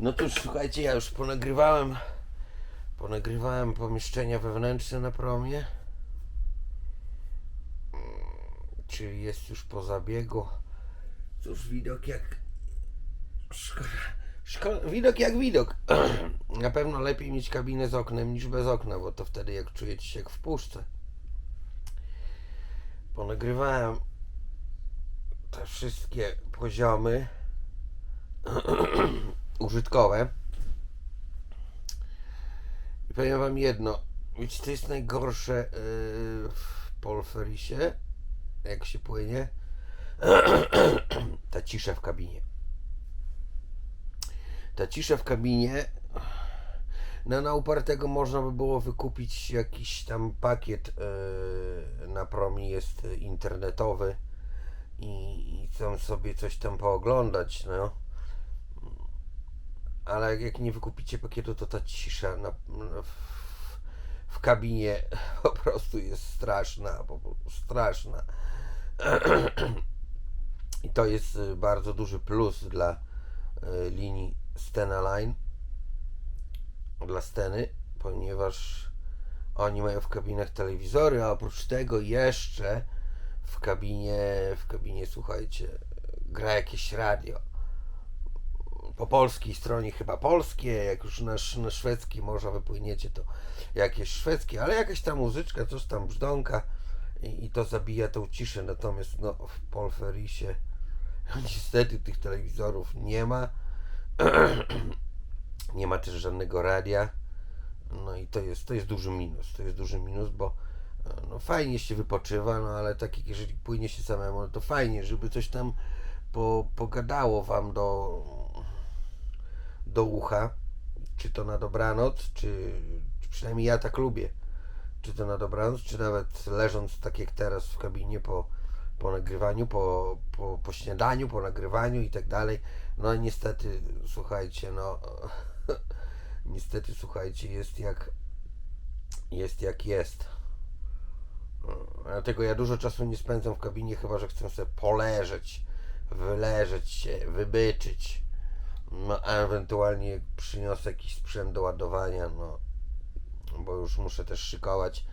No cóż, słuchajcie, ja już ponagrywałem, ponagrywałem pomieszczenia wewnętrzne na promie. Mm, Czyli jest już po zabiegu. Cóż, widok jak... Szkoda. Szko... Widok jak widok. na pewno lepiej mieć kabinę z oknem niż bez okna, bo to wtedy jak czujecie się jak w puszce. Ponagrywałem te wszystkie poziomy użytkowe. I powiem wam jedno. Wiecie, co jest najgorsze yy, w Polferisie, jak się płynie? Ta cisza w kabinie. Ta cisza w kabinie. No, na upartego można by było wykupić jakiś tam pakiet yy, na promi jest internetowy i, i tam sobie coś tam pooglądać, no. Ale jak- nie wykupicie pakietu, to ta cisza na, na, w, w kabinie po prostu jest straszna, po prostu straszna. I to jest y, bardzo duży plus dla y, linii Stena Line, dla Steny, ponieważ oni mają w kabinach telewizory, a oprócz tego jeszcze w kabinie, w kabinie, słuchajcie, gra jakieś radio. Po polskiej stronie chyba polskie, jak już na, na szwedzki morza wypłyniecie, to jakieś szwedzkie, ale jakaś tam muzyczka, coś tam brzdąka i, i to zabija tą ciszę. Natomiast no, w Polferisie niestety tych telewizorów nie ma. nie ma też żadnego radia. No i to jest, to jest duży minus. To jest duży minus, bo no fajnie się wypoczywa, no ale tak jeżeli płynie się samemu, no to fajnie, żeby coś tam po, pogadało wam do, do ucha, czy to na dobranoc, czy, czy przynajmniej ja tak lubię, czy to na dobranoc, czy nawet leżąc tak jak teraz w kabinie po, po nagrywaniu, po, po, po śniadaniu, po nagrywaniu i tak dalej. No niestety, słuchajcie, no niestety, słuchajcie, jest jak jest jak jest. No, Dlatego ja dużo czasu nie spędzam w kabinie, chyba że chcę sobie poleżeć, wyleżeć się, wybyczyć. No, a ewentualnie przyniosę jakiś sprzęt do ładowania, no, bo już muszę też szykować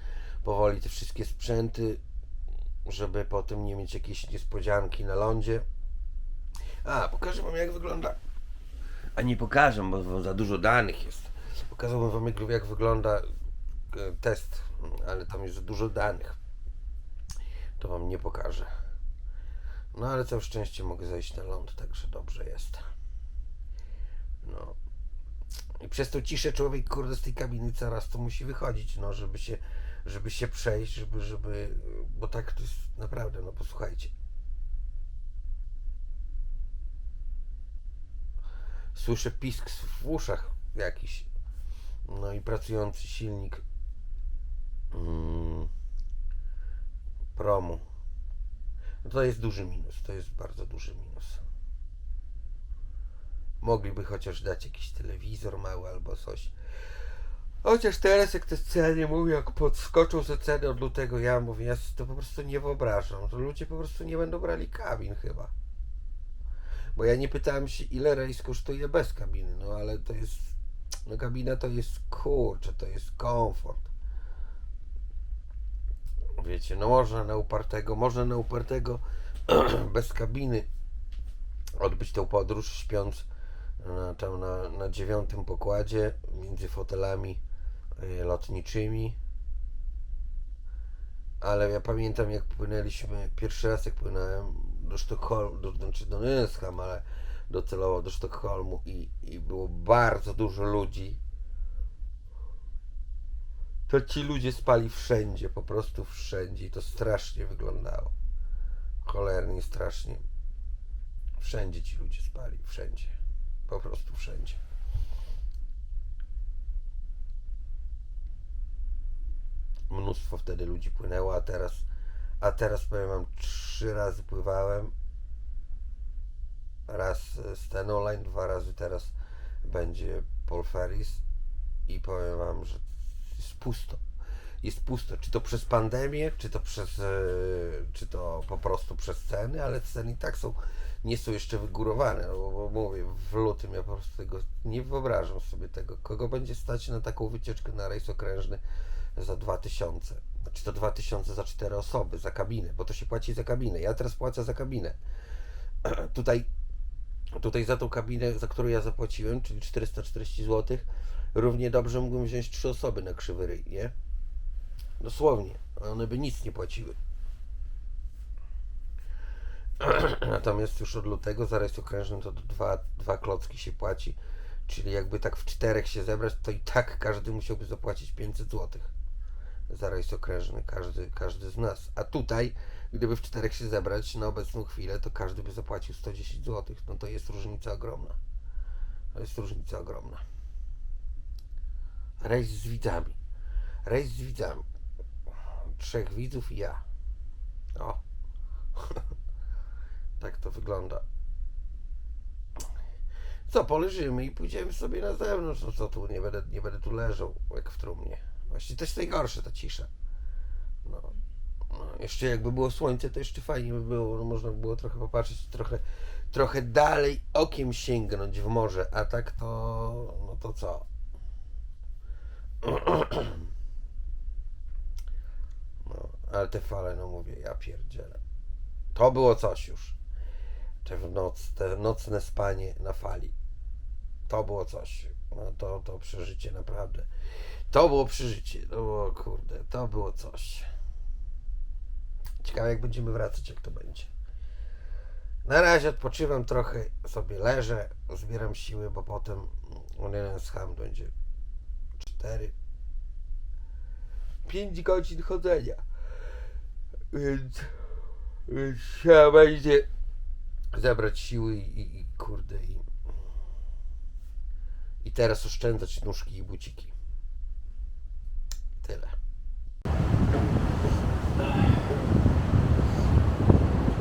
powoli te wszystkie sprzęty, żeby potem nie mieć jakiejś niespodzianki na lądzie. A, pokażę wam jak wygląda. A nie pokażę, bo za dużo danych jest. Pokazałbym wam jak, jak wygląda e, test, ale tam jest dużo danych. To wam nie pokażę. No ale całe szczęście mogę zejść na ląd, także dobrze jest. No. I przez tą ciszę człowiek kurde z tej kabiny coraz to musi wychodzić, no, żeby się, żeby się przejść, żeby, żeby, bo tak to jest naprawdę, no posłuchajcie. Słyszę pisk w uszach jakiś. No i pracujący silnik mm, promu. No to jest duży minus, to jest bardzo duży minus. Mogliby chociaż dać jakiś telewizor mały albo coś. Chociaż teraz jak te ceny mówią, jak podskoczą te ceny od lutego, ja mówię, ja to po prostu nie wyobrażam. To ludzie po prostu nie będą brali kabin chyba. Bo ja nie pytałem się, ile rejs kosztuje bez kabiny, no ale to jest, no kabina to jest, kurczę, to jest komfort. Wiecie, no można na upartego, można na upartego bez kabiny odbyć tą podróż śpiąc na, tam na, na dziewiątym pokładzie między fotelami y, lotniczymi. Ale ja pamiętam jak płynęliśmy, pierwszy raz jak płynąłem do Sztokholmu, do, znaczy do Nynäsham, ale docelowo do Sztokholmu i, i było bardzo dużo ludzi. To ci ludzie spali wszędzie, po prostu wszędzie i to strasznie wyglądało. Cholernie strasznie. Wszędzie ci ludzie spali, wszędzie. Po prostu wszędzie. Mnóstwo wtedy ludzi płynęło, a teraz, a teraz powiem wam, trzy razy pływałem. Raz z Tenoline, dwa razy teraz będzie Polferis i powiem wam, że jest pusto. Jest pusto, czy to przez pandemię, czy to przez, e, czy to po prostu przez ceny, ale ceny i tak są nie są jeszcze wygórowane, no bo, bo mówię, w lutym ja po prostu tego nie wyobrażam sobie tego, kogo będzie stać na taką wycieczkę na rejs okrężny za 2000, znaczy to 2000 za 4 osoby, za kabinę, bo to się płaci za kabinę, ja teraz płacę za kabinę. Tutaj tutaj za tą kabinę, za którą ja zapłaciłem, czyli 440 zł, równie dobrze mógłbym wziąć trzy osoby na krzywy ryj, nie? Dosłownie. One by nic nie płaciły. Natomiast już od lutego za rejs okrężny to dwa, dwa klocki się płaci. Czyli jakby tak w czterech się zebrać, to i tak każdy musiałby zapłacić 500 zł za rejs okrężny, każdy, każdy z nas. A tutaj, gdyby w czterech się zebrać na obecną chwilę, to każdy by zapłacił 110 zł. No to jest różnica ogromna. To jest różnica ogromna. Rejs z widzami. Rejs z widzami. Trzech widzów i ja. O. tak to wygląda. Co, poleżymy i pójdziemy sobie na zewnątrz. No co tu, nie będę, nie będę tu leżał jak w trumnie. Właściwie to jest najgorsze ta cisza. No, no, jeszcze jakby było słońce, to jeszcze fajnie by było. No, można by było trochę popatrzeć, trochę, trochę dalej okiem sięgnąć w morze, a tak to, no to co? No, ale te fale, no mówię, ja pierdzielę. To było coś już. Te, w noc, te nocne spanie na fali. To było coś. No to, to przeżycie naprawdę. To było przeżycie. To było, kurde, to było coś. Ciekawe jak będziemy wracać, jak to będzie. Na razie odpoczywam trochę, sobie leżę, zbieram siły, bo potem jeden scham będzie 4 5 godzin chodzenia. Więc, więc trzeba będzie zebrać siły i, i, i kurde i, i teraz oszczędzać nóżki i buciki. Tyle.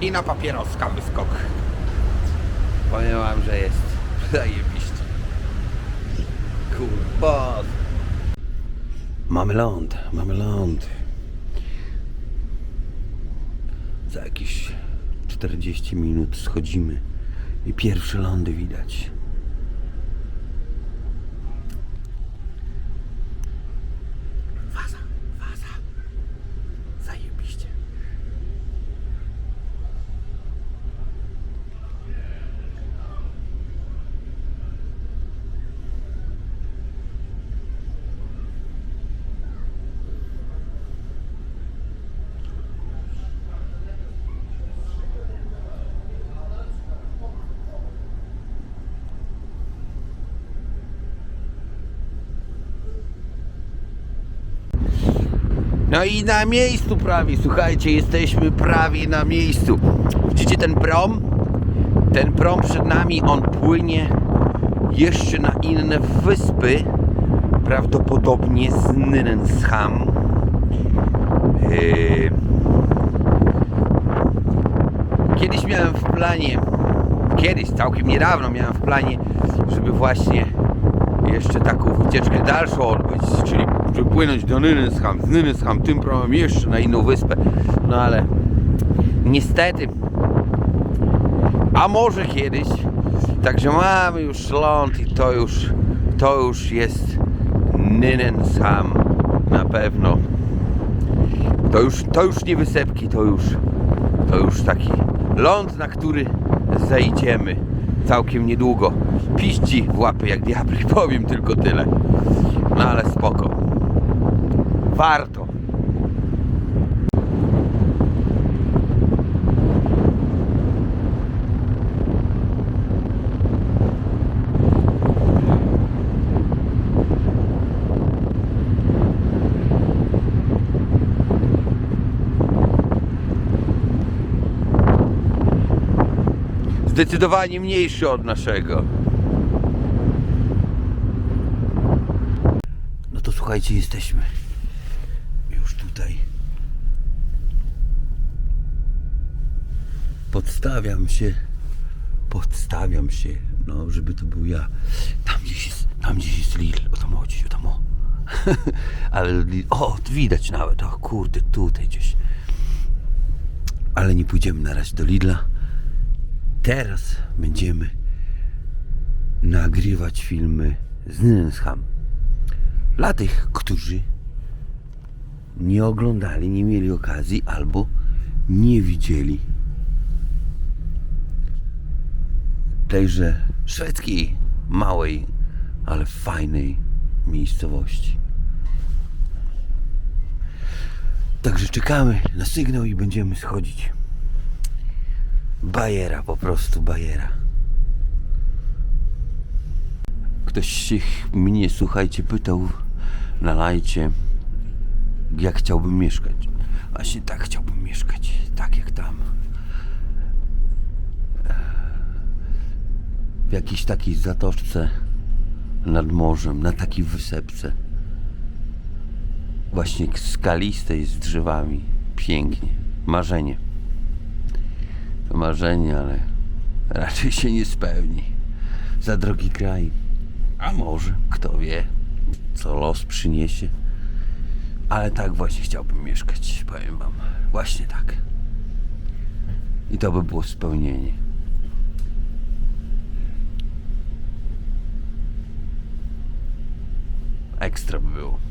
I na papieroska wyskok. Powiem wam, że jest zajebiście. Kurwa. Mamy ląd, mamy ląd. Za jakieś 40 minut schodzimy i pierwsze lądy widać. No i na miejscu prawie, słuchajcie, jesteśmy prawie na miejscu. Widzicie ten prom? Ten prom przed nami, on płynie jeszcze na inne wyspy, prawdopodobnie z Nynensham. Yy... Kiedyś miałem w planie, kiedyś, całkiem niedawno miałem w planie, żeby właśnie jeszcze taką wycieczkę dalszą odbyć, czyli przypłynąć do Nynensham, z Nynensham tym promem jeszcze na inną wyspę. No ale niestety, a może kiedyś, także mamy już ląd i to już, to już jest Nynensham na pewno. To już, to już nie wysepki, to już, to już taki ląd, na który zejdziemy całkiem niedługo. Piści w łapy jak diabli, powiem tylko tyle. No ale spoko. Warto. Zdecydowanie mniejszy od naszego. No to słuchajcie, jesteśmy tutaj. Podstawiam się, podstawiam się, no żeby to był ja. Tam gdzieś jest, tam gdzieś jest Lil, o tam chodzi, o tam o. Ale o, widać nawet, o kurde, tutaj gdzieś. Ale nie pójdziemy na razie do Lidla teraz będziemy nagrywać filmy z Nynsham. Dla tych, którzy nie oglądali, nie mieli okazji albo nie widzieli tejże szwedzkiej, małej, ale fajnej miejscowości. Także czekamy na sygnał i będziemy schodzić. Bajera, po prostu bajera. Ktoś się mnie, słuchajcie, pytał na lajcie, jak chciałbym mieszkać. Właśnie tak chciałbym mieszkać, tak jak tam. W jakiejś takiej zatoczce nad morzem, na takiej wysepce. Właśnie skalistej z drzewami. Pięknie. Marzenie. Marzenie, ale raczej się nie spełni. Za drogi kraj. A może, kto wie, co los przyniesie. Ale tak właśnie chciałbym mieszkać, powiem wam. Właśnie tak. I to by było spełnienie. Ekstra by było.